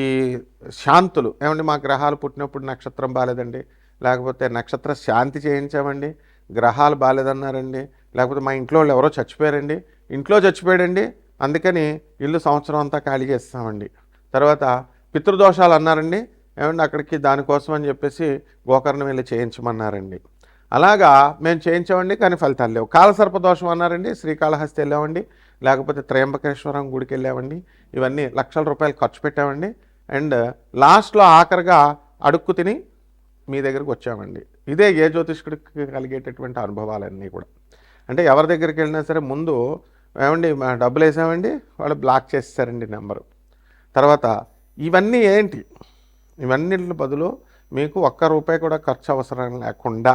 ఈ శాంతులు. ఏమండి మా గ్రహాలు పుట్టినప్పుడు నక్షత్రం బాగాలేదండి లేకపోతే నక్షత్ర శాంతి చేయించామండి? గ్రహాలు బాగాలేదన్నారండి లేకపోతే మా ఇంట్లో వాళ్ళు ఎవరో చచ్చిపోయారండి? ఇంట్లో చచ్చిపోయాడండి? అందుకని ఇల్లు సంవత్సరం అంతా ఖాళీ చేస్తామండి. తర్వాత పితృదోషాలు అన్నారండి? ఏమండి అక్కడికి దానికోసం అని చెప్పేసి గోకర్ణం వెళ్ళి చేయించమన్నారండి. అలాగా మేము చేయించామండి కానీ ఫలితాలు లేవు. కాలసర్ప దోషం అన్నారండి శ్రీకాళహస్తి వెళ్ళామండి లేకపోతే త్రయంబకేశ్వరం గుడికి వెళ్ళామండి ఇవన్నీ లక్షల రూపాయలు ఖర్చు పెట్టామండి అండ్ లాస్ట్లో ఆఖరిగా అడుక్కు తిని మీ దగ్గరికి వచ్చామండి. ఇదే ఏ జ్యోతిష్కుడికి కలిగేటటువంటి అనుభవాలన్నీ కూడా. అంటే ఎవరి దగ్గరికి వెళ్ళినా సరే ముందు ఏమండి మా డబ్బులు వేసామండి వాళ్ళు బ్లాక్ చేసేసారండి నెంబరు. తర్వాత ఇవన్నీ ఏంటి? ఇవన్నిటి బదులు మీకు ఒక్క రూపాయి కూడా ఖర్చు అవసరం లేకుండా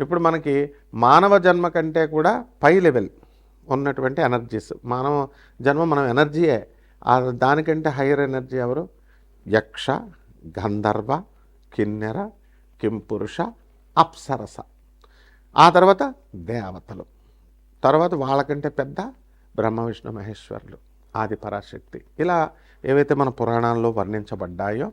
ఇప్పుడు మనకి మానవ జన్మ కంటే కూడా పై లెవెల్ ఉన్నటువంటి ఎనర్జీస్. మానవ జన్మ మనం ఎనర్జీయే. దానికంటే హైయర్ ఎనర్జీ ఎవరు? యక్ష గంధర్వ కిన్నెర కింపురుష అప్సరస. ఆ తర్వాత దేవతలు. తర్వాత వాళ్ళకంటే పెద్ద బ్రహ్మ విష్ణు మహేశ్వరులు ఆది పరాశక్తి. ఇలా ఏవైతే మన పురాణాల్లో వర్ణించబడ్డాయో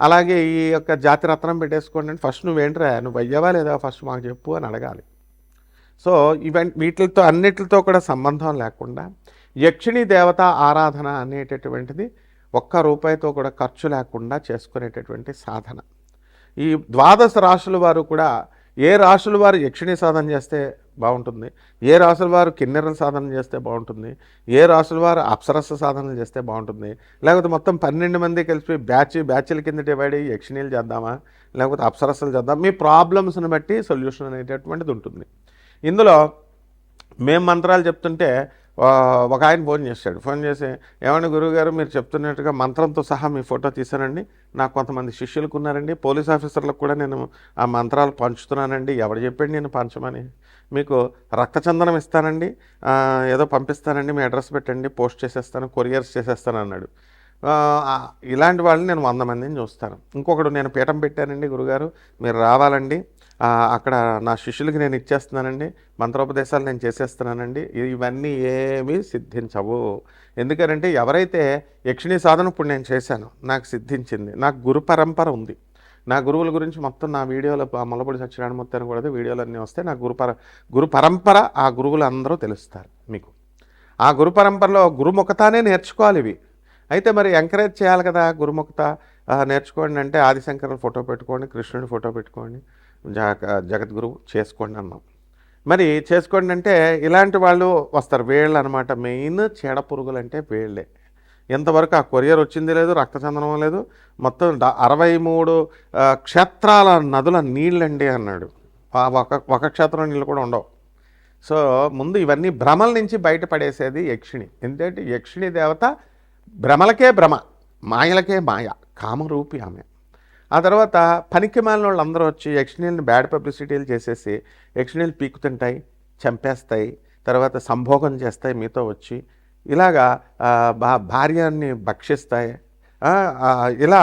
అలాగే ఈ యొక్క జాతి రత్నం పెట్టేసుకోండి ఫస్ట్ నువ్వేంట్రా? నువ్వు అయ్యావా లేదా? ఫస్ట్ మాకు చెప్పు అని అడగాలి. సో ఈవెంట్ వీటితో అన్నిటితో కూడా సంబంధం లేకుండా యక్షిణీ దేవత ఆరాధన అనేటటువంటిది ఒక్క రూపాయితో కూడా ఖర్చు లేకుండా చేసుకునేటటువంటి సాధన. ఈ ద్వాదశ రాశుల వారు కూడా ఏ రాశుల వారు యక్షిణీ సాధన చేస్తే బాగుంటుంది. ఏ రాశుల వారు కిన్నెరల సాధన చేస్తే బాగుంటుంది. ఏ రాసుల వారు అప్సరస సాధనలు చేస్తే బాగుంటుంది. లేకపోతే మొత్తం పన్నెండు మంది కలిసి బ్యాచ్ బ్యాచ్ల కింద డివైడ్ అయ్యి యక్షిణీలు చేద్దామా? లేకపోతే అప్సరసలు చేద్దాం మీ ప్రాబ్లమ్స్ని బట్టి సొల్యూషన్ అనేటటువంటిది ఉంటుంది. ఇందులో మేము మంత్రాలు చెప్తుంటే ఒక ఆయన ఫోన్ చేశాడు. ఫోన్ చేసి ఏమైనా గురువుగారు మీరు చెప్తున్నట్టుగా మంత్రంతో సహా మీ ఫోటో తీశానండి. నాకు కొంతమంది శిష్యులకు ఉన్నారండి. పోలీస్ ఆఫీసర్లకు కూడా నేను ఆ మంత్రాలు పంచుతున్నానండి. ఎవడు చెప్పాడు నేను పంచమని? మీకు రక్తచందనం ఇస్తానండి. ఏదో పంపిస్తానండి మీ అడ్రస్ పెట్టండి పోస్ట్ చేసేస్తాను కొరియర్స్ చేసేస్తాను అన్నాడు. ఇలాంటి వాళ్ళని నేను వంద మందిని చూస్తాను. ఇంకొకడు నేను పీఠం పెట్టానండి గురుగారు మీరు రావాలండి. అక్కడ నా శిష్యులకి నేను ఇచ్చేస్తున్నానండి. మంత్రోపదేశాలు నేను చేసేస్తున్నానండి. ఇవన్నీ ఏమీ సిద్ధించవు. ఎందుకనంటే ఎవరైతే యక్షిణీ సాధన ఇప్పుడు నేను చేశాను నాకు సిద్ధించింది నాకు గురు పరంపర ఉంది. నా గురువుల గురించి మొత్తం నా వీడియోలో మొలపడి సత్యనారాయణ మొత్తాన్ని కూడా వీడియోలు అన్నీ వస్తే నా గురు పర గురు పరంపర ఆ గురువులు అందరూ తెలుస్తారు మీకు. ఆ గురు పరంపరలో గురుముఖతానే నేర్చుకోవాలి ఇవి. అయితే మరి ఎంకరేజ్ చేయాలి కదా గురుముఖత. నేర్చుకోండి అంటే ఆదిశంకరుల ఫోటో పెట్టుకోండి కృష్ణుడి ఫోటో పెట్టుకోండి జగ జగద్గురువు చేసుకోండి అన్నాం. మరి చేసుకోండి అంటే ఇలాంటి వాళ్ళు వస్తారు. వేళ్ళు అనమాట మెయిన్ చీడ పురుగులు అంటే వేళ్ళే. ఇంతవరకు ఆ కొరియర్ వచ్చింది లేదు రక్తచందనం లేదు మొత్తం అరవై మూడు క్షేత్రాల నదుల నీళ్ళండి అన్నాడు. ఆ ఒక ఒక క్షేత్రం నీళ్ళు కూడా ఉండవు. సో ముందు ఇవన్నీ భ్రమల నుంచి బయటపడేసేది యక్షిణి. ఎందుకంటే యక్షిణి దేవత భ్రమలకే భ్రమ మాయలకే మాయ కామరూపి ఆమె. ఆ తర్వాత పనికి మాలిన అందరూ వచ్చి యక్షిణీలను బ్యాడ్ పబ్లిసిటీలు చేసేసి యక్షిణీలు పీకుతుంటాయి చంపేస్తాయి తర్వాత సంభోగం చేస్తాయి మీతో వచ్చి ఇలాగా ఆ, భార్యాన్ని భక్షిస్తాయి. ఇలా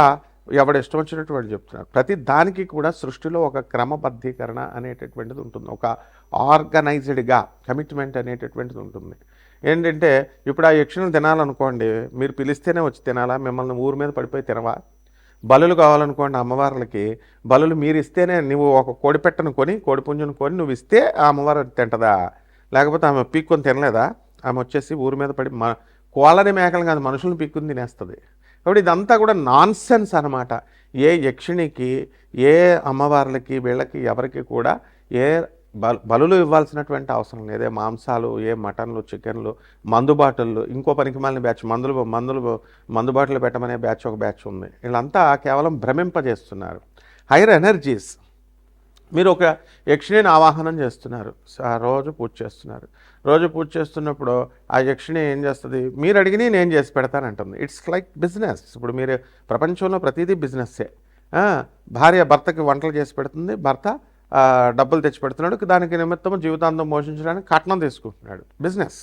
ఎవడు ఇష్టం వచ్చినట్టు వాళ్ళు చెప్తున్నారు. ప్రతి దానికి కూడా సృష్టిలో ఒక క్రమబద్ధీకరణ అనేటటువంటిది ఉంటుంది. ఒక ఆర్గనైజ్డ్గా కమిట్మెంట్ అనేటటువంటిది ఉంటుంది. ఏంటంటే ఇప్పుడు ఆ యక్షిని తినాలనుకోండి మీరు పిలిస్తేనే వచ్చి తినాలా? మిమ్మల్ని ఊరి మీద పడిపోయి తినవా? బలులు కావాలనుకోండి అమ్మవార్లకి బలులు మీరు ఇస్తేనే నువ్వు ఒక కోడిపెట్టను కొని కోడిపుంజును కొని నువ్వు ఇస్తే ఆ అమ్మవారు తింటదా? లేకపోతే ఆమె పీక్కొని తినలేదా? ఆమె వచ్చేసి ఊరి మీద పడి మ కోళ్ళని మేకలు కాదు మనుషులను పిక్కుని తినేస్తుంది. కాబట్టి ఇదంతా కూడా నాన్ సెన్స్ అనమాట ఏ యక్షిణికి ఏ అమ్మవార్లకి వీళ్ళకి ఎవరికి కూడా ఏ బలు బలులు ఇవ్వాల్సినటువంటి అవసరం లేదు. ఏ మాంసాలు ఏ మటన్లు చికెన్లు మందు బాటిళ్ళు ఇంకో పనికి మాలిన బ్యాచ్ మందులు మందులు మందు బాటిల్ పెట్టమనే బ్యాచ్ ఒక బ్యాచ్ ఉంది. వీళ్ళంతా కేవలం భ్రమింపజేస్తున్నారు. Hire energies. మీరు ఒక యక్షిణిని ఆవాహనం చేస్తున్నారు. ఆ రోజు పూజ చేస్తున్నారు. రోజు పూజ చేస్తున్నప్పుడు ఆ యక్షిణి ఏం చేస్తుంది? మీరు అడిగిన నేను చేసి పెడతానంటుంది ఇట్స్ లైక్ బిజినెస్ ఇప్పుడు మీరు ప్రపంచంలో ప్రతిదీ బిజినెస్సే భార్య భర్తకి వంటలు చేసి పెడుతుంది. భర్త డబ్బులు తెచ్చి పెడుతున్నాడు. దానికి నిమిత్తం జీవితాంతం పోషించడానికి కట్నం తీసుకుంటున్నాడు. బిజినెస్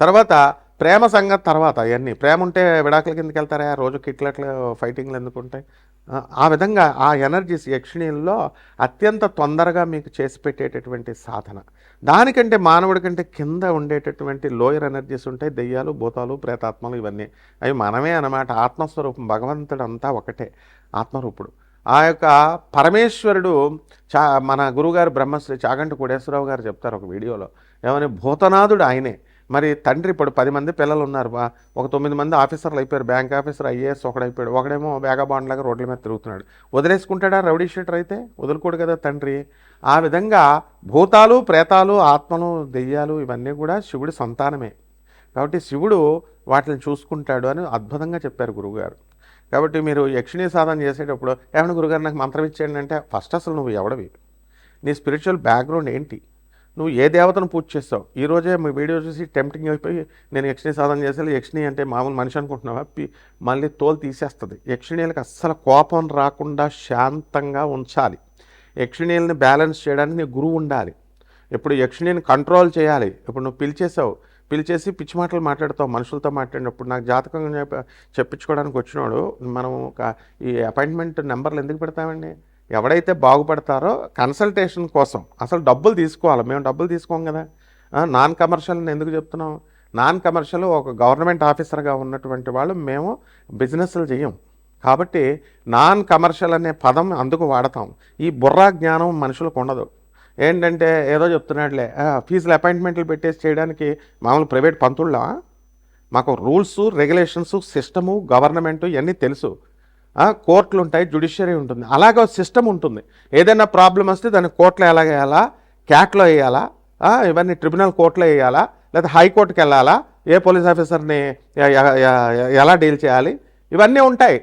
తర్వాత ప్రేమ సంగతి తర్వాత అవన్నీ ప్రేమ ఉంటే విడాకుల కిందకి వెళ్తారా? రోజు కిట్లట్లు ఫైటింగ్లు ఎందుకు ఉంటాయి? ఆ, ఆ విధంగా ఆ ఎనర్జీస్ యక్షిణీల్లో అత్యంత తొందరగా మీకు చేసి పెట్టేటటువంటి సాధన. దానికంటే మానవుడి కంటే కింద ఉండేటటువంటి లోయర్ ఎనర్జీస్ ఉంటాయి దెయ్యాలు భూతాలు ప్రేతాత్మలు ఇవన్నీ. అవి మనమే అన్నమాట. ఆత్మస్వరూపం భగవంతుడు అంతా ఒకటే ఆత్మరూపుడు. ఆ యొక్క పరమేశ్వరుడు చా మన గురుగారు బ్రహ్మశ్రీ చాగంటి కోడేశ్వరరావు గారు చెప్తారు ఒక వీడియోలో. ఏమని? భూతనాథుడు ఆయనే. మరి తండ్రి ఇప్పుడు పది మంది పిల్లలు ఉన్నారు. బా ఒక తొమ్మిది మంది ఆఫీసర్లు అయిపోయారు. బ్యాంక్ ఆఫీసర్ ఐఏఎస్ ఒకడైపోయాడు. ఒకడేమో వేగబాండ్ లాగా రోడ్ల మీద తిరుగుతున్నాడు. వదిలేసుకుంటాడా రౌడీ షీటర్ అయితే? వదులుకోడు కదా తండ్రి. ఆ విధంగా భూతాలు ప్రేతాలు ఆత్మలు దెయ్యాలు ఇవన్నీ కూడా శివుడి సంతానమే. కాబట్టి శివుడు వాటిని చూసుకుంటాడు అని అద్భుతంగా చెప్పారు గురువుగారు. కాబట్టి మీరు యక్షిణీ సాధన చేసేటప్పుడు ఏమైనా గురుగారు నాకు మంత్రం ఇచ్చేయండి అంటే ఫస్ట్ అసలు నువ్వు ఎవడవి? నీ స్పిరిచువల్ బ్యాక్గ్రౌండ్ ఏంటి? నువ్వు ఏ దేవతను పూజ చేస్తావు? ఈ రోజే మీ వీడియో చూసి టెంప్టింగ్ అయిపోయి నేను యక్షిణి సాధన చేసేది యక్షిణి అంటే మామూలు మనిషి అనుకుంటున్నావా? మళ్ళీ తోలు తీసేస్తుంది. యక్షిణీలకు అస్సలు కోపం రాకుండా శాంతంగా ఉంచాలి. యక్షిణీలని బ్యాలెన్స్ చేయడానికి నీ గురువు ఉండాలి. ఇప్పుడు యక్షిణిని కంట్రోల్ చేయాలి. ఇప్పుడు నువ్వు పిలిచేసావు పిలిచేసి పిచ్చి మాటలు మాట్లాడతావు. మనుషులతో మాట్లాడినప్పుడు నాకు జాతకం చెప్ప చెప్పించుకోవడానికి వచ్చినాడు మనం ఒక ఈ అపాయింట్మెంట్ నెంబర్లు ఎందుకు పెడతామండి? ఎవడైతే బాగుపడతారో కన్సల్టేషన్ కోసం అసలు డబ్బులు తీసుకోవాలి. మేము డబ్బులు తీసుకోం కదా. నాన్ కమర్షియల్ని ఎందుకు చెప్తున్నాం నాన్ కమర్షియల్ ఒక గవర్నమెంట్ ఆఫీసర్గా ఉన్నటువంటి వాళ్ళు మేము బిజినెస్లు చేయం కాబట్టి నాన్ కమర్షియల్ అనే పదం అందుకు వాడతాం. ఈ బుర్రా జ్ఞానం మనుషులకు ఉండదు. ఏంటంటే ఏదో చెప్తున్నాడులే ఫీజులు అపాయింట్మెంట్లు పెట్టేసి చేయడానికి మామూలు ప్రైవేట్ పంతుళ్ళ మాకు రూల్స్ రెగ్యులేషన్స్ సిస్టము గవర్నమెంట్ ఇవన్నీ తెలుసు. కోర్టులు ఉంటాయి జుడిషియరీ ఉంటుంది. అలాగే సిస్టమ్ ఉంటుంది. ఏదైనా ప్రాబ్లం వస్తే దాన్ని కోర్టులో ఎలా వేయాలా? క్యాట్లో వేయాలా? ఇవన్నీ ట్రిబ్యునల్ కోర్టులో వేయాలా? లేదా హైకోర్టుకి వెళ్ళాలా? ఏ పోలీస్ ఆఫీసర్ని ఎలా డీల్ చేయాలి? ఇవన్నీ ఉంటాయి.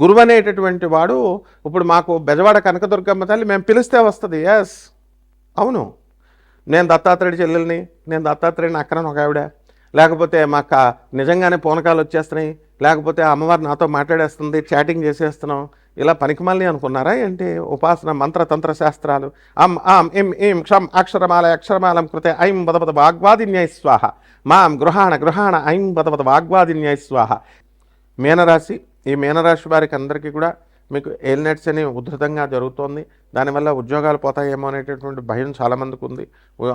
గురువు అనేటటువంటి వాడు ఇప్పుడు మాకు బెజవాడ కనకదుర్గమ్మ తల్లి మేము పిలిస్తే వస్తుంది. ఎస్ అవును. నేను దత్తాత్రేయుడి చెల్లెల్ని నేను దత్తాత్రేయుడిని అక్కన ఒక ఆవిడ. లేకపోతే మాకు నిజంగానే పూనకాలు వచ్చేస్తున్నాయి. లేకపోతే అమ్మవారు నాతో మాట్లాడేస్తుంది చాటింగ్ చేసేస్తున్నాం. ఇలా పనికిమల్ని అనుకున్నారా ఏంటి? ఉపాసన మంత్రతంత్ర శాస్త్రాలు. అం ఆం ఇం ఇం క్షం అక్షరమాల అక్షరమాలం కృతే ఐం బదపద వాగ్వాదిన్యాయ స్వాహ. మాం గృహాణ గృహాణ ఐం బదపద వాగ్వాదిన్యాయ స్వాహ. మీనరాశి ఈ మీనరాశి వారికి అందరికీ కూడా మీకు ఎయిల్నెట్స్ అని ఉధృతంగా జరుగుతోంది. దానివల్ల ఉద్యోగాలు పోతాయేమో అనేటటువంటి భయం చాలామందికి ఉంది.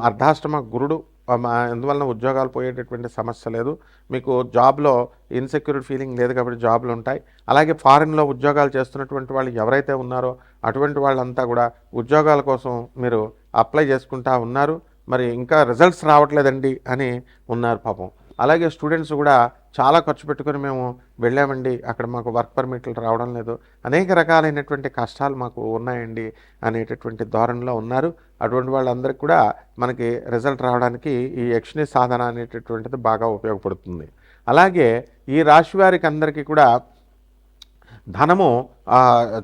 అర్ధాష్టమ గురుడు మా- అందువలన ఉద్యోగాలు పోయేటటువంటి సమస్య లేదు. మీకు జాబ్లో ఇన్సెక్యూరిటీ ఫీలింగ్ లేదు కాబట్టి జాబ్లు ఉంటాయి. అలాగే ఫారిన్లో ఉద్యోగాలు చేస్తున్నటువంటి వాళ్ళు ఎవరైతే ఉన్నారో అటువంటి వాళ్ళంతా కూడా ఉద్యోగాల కోసం మీరు అప్లై చేసుకుంటా ఉన్నారు. మరి ఇంకా రిజల్ట్స్ రావట్లేదండి అని ఉన్నారు పాపం. అలాగే స్టూడెంట్స్ కూడా చాలా ఖర్చు పెట్టుకుని మేము వెళ్ళామండి. అక్కడ మాకు వర్క్ పర్మిట్లు రావడం లేదు. అనేక రకాలైనటువంటి కష్టాలు మాకు ఉన్నాయండి అనేటటువంటి ధోరణిలో ఉన్నారు. అటువంటి వాళ్ళందరికీ కూడా మనకి రిజల్ట్ రావడానికి ఈ యక్షిణి సాధన అనేటటువంటిది బాగా ఉపయోగపడుతుంది. అలాగే ఈ రాశి వారికి అందరికీ కూడా ధనము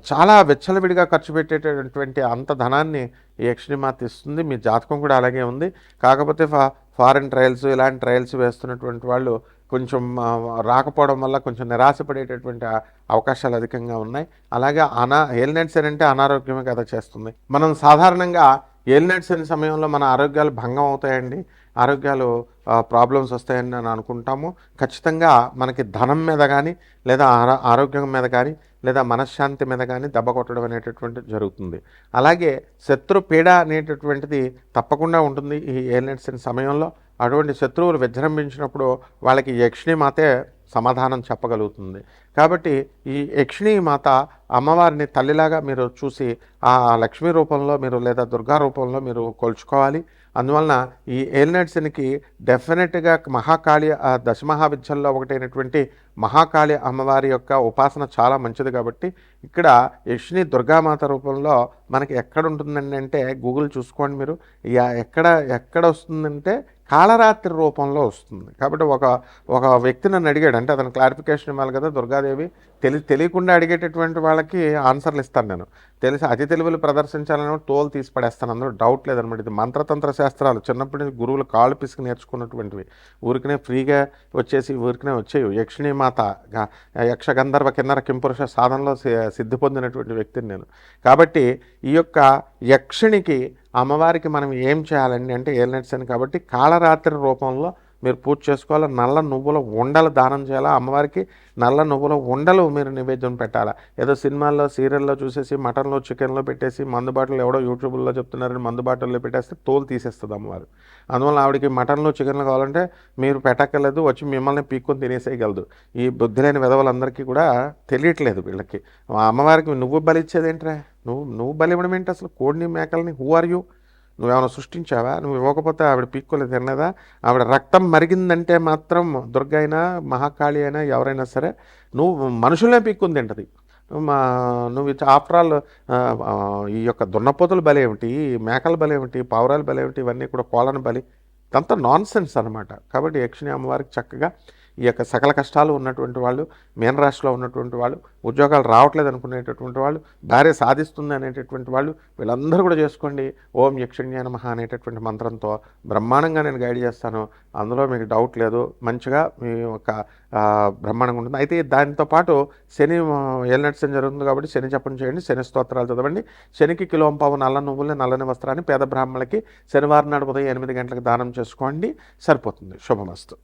చాలా వెచ్చలవిడిగా ఖర్చు పెట్టేటటువంటి అంత ధనాన్ని ఈ యక్షిణిమాత ఇస్తుంది. మీ జాతకం కూడా అలాగే ఉంది. కాకపోతే ఫా ఫారెన్ ట్రయల్స్ ఇలాంటి ట్రయల్స్ వేస్తున్నటువంటి వాళ్ళు కొంచెం రాకపోవడం వల్ల కొంచెం నిరాశపడేటటువంటి అవకాశాలు అధికంగా ఉన్నాయి. అలాగే అనా ఏలినట్స్ అంటే అనారోగ్యమే కదా చేస్తుంది. మనం సాధారణంగా ఏలినట్స్ సమయంలో మన ఆరోగ్యాలు భంగం అవుతాయండి. ఆరోగ్యాలు ప్రాబ్లమ్స్ వస్తాయని నేను అనుకుంటాము. ఖచ్చితంగా మనకి ధనం మీద కానీ లేదా ఆరోగ్యం మీద కానీ లేదా మనశ్శాంతి మీద కానీ దెబ్బ కొట్టడం అనేటటువంటిది జరుగుతుంది. అలాగే శత్రు పీడ అనేటటువంటిది తప్పకుండా ఉంటుంది ఈ ఏలినట్స్ సమయంలో. అటువంటి శత్రువులు విజృంభించినప్పుడు వాళ్ళకి యక్షిణి మాతే సమాధానం చెప్పగలుగుతుంది. కాబట్టి ఈ యక్షిణి మాత అమ్మవారిని తల్లిలాగా మీరు చూసి ఆ లక్ష్మీ రూపంలో మీరు లేదా దుర్గా రూపంలో మీరు కొలుచుకోవాలి. అందువలన ఈ ఏలినట్స్కి డెఫినెట్గా మహాకాళి దశమహావిద్యల్లో ఒకటైనటువంటి మహాకాళి అమ్మవారి యొక్క ఉపాసన చాలా మంచిది కాబట్టి ఇక్కడ యక్షిణి దుర్గామాత రూపంలో మనకి ఎక్కడ ఉంటుందండి అంటే గూగుల్ చూసుకోండి మీరు. ఇక ఎక్కడ ఎక్కడ వస్తుందంటే కాళరాత్రి రూపంలో వస్తుంది. కాబట్టి ఒక ఒక వ్యక్తి నన్ను అడిగాడు. అంటే అతను క్లారిఫికేషన్ ఇవ్వాలి కదా దుర్గాదేవి. తెలి తెలియకుండా అడిగేటటువంటి వాళ్ళకి ఆన్సర్లు ఇస్తాను నేను. తెలిసి అతి తెలివిలు ప్రదర్శించాలని తోలు తీసి పడేస్తాను. అందులో డౌట్ లేదనమాట. ఇది మంత్రతంత్ర శాస్త్రాలు. చిన్నప్పటి నుంచి గురువులు కాళ్ళు పిసికి నేర్చుకున్నటువంటివి. ఊరికనే ఫ్రీగా వచ్చేసి ఊరికనే వచ్చేవి. యక్షిణి మాత యక్షగంధర్వ కిన్నర కింపురుష సాధనలో సిద్ధి పొందినటువంటి వ్యక్తిని నేను. కాబట్టి ఈ యొక్క యక్షిణికి అమ్మవారికి మనం ఏం చేయాలండి అంటే ఏలినట్స్ కాబట్టి కాళరాత్రి రూపంలో మీరు పూజ చేసుకోవాలి? నల్ల నువ్వుల ఉండలు దానం చేయాలా? అమ్మవారికి నల్ల నువ్వుల ఉండలు మీరు నివేద్యం పెట్టాలా? ఏదో సినిమాల్లో సీరియల్లో చూసేసి మటన్లో చికెన్లో పెట్టేసి మందు బాటలు ఎవడో యూట్యూబ్లో చెప్తున్నారని మందుబాటల్లో పెట్టేస్తే తోలు తీసేస్తుంది అమ్మవారు. అందువల్ల ఆవిడకి మటన్లో చికెన్లో కావాలంటే మీరు పెట్టక్కర్లేదు వచ్చి మిమ్మల్ని పీక్కొని తినేసేయగలదు. ఈ బుద్ధి లేని విధవలందరికీ కూడా తెలియట్లేదు వీళ్ళకి. అమ్మవారికి నువ్వు బలిచ్చేది ఏంట్రా నువ్వు నువ్వు బలి ఇవ్వడం ఏంటి అసలు? కోడిని మేకల్ని హూ ఆర్ యూ నువ్వేమైనా సృష్టించావా? నువ్వు ఇవ్వకపోతే ఆవిడ పీక్కులు తిన్నదా ఆవిడ రక్తం మరిగిందంటే మాత్రం దుర్గ అయినా మహాకాళి అయినా ఎవరైనా సరే నువ్వు మనుషులే పీక్కుని తింటది. నువ్వు మా నువ్వు ఆఫ్టర్ ఆల్ ఈ యొక్క దున్నపోతుల బలి ఏమిటి? మేకల బలి ఏమిటి? పావురాల బలి ఏమిటి? ఇవన్నీ కూడా కోళ్ళని బలి. ఇదంతా నాన్ సెన్స్ అనమాట కాబట్టి యక్షిణి అమ్మవారికి చక్కగా ఈ యొక్క సకల కష్టాలు ఉన్నటువంటి వాళ్ళు మీనరాశిలో ఉన్నటువంటి వాళ్ళు ఉద్యోగాలు రావట్లేదు అనుకునేటటువంటి వాళ్ళు భార్య సాధిస్తుంది అనేటటువంటి వాళ్ళు వీళ్ళందరూ కూడా చేసుకోండి. ఓం యక్షిణ్య మహా అనేటటువంటి మంత్రంతో బ్రహ్మాండంగా నేను గైడ్ చేస్తాను. అందులో మీకు డౌట్ లేదు. మంచిగా మీ యొక్క బ్రహ్మాండంగా ఉంటుంది. అయితే దానితో పాటు శని ఏలినట్స్ జరుగుతుంది కాబట్టి శని జపం చేయండి శని స్తోత్రాలు చదవండి. శనికి కిలో పావు నల్ల నువ్వులు నల్లని వస్త్రాన్ని పేద బ్రాహ్మణులకి శనివారం నాడు ఉదయం ఎనిమిది గంటలకు దానం చేసుకోండి. సరిపోతుంది. శుభమస్తు.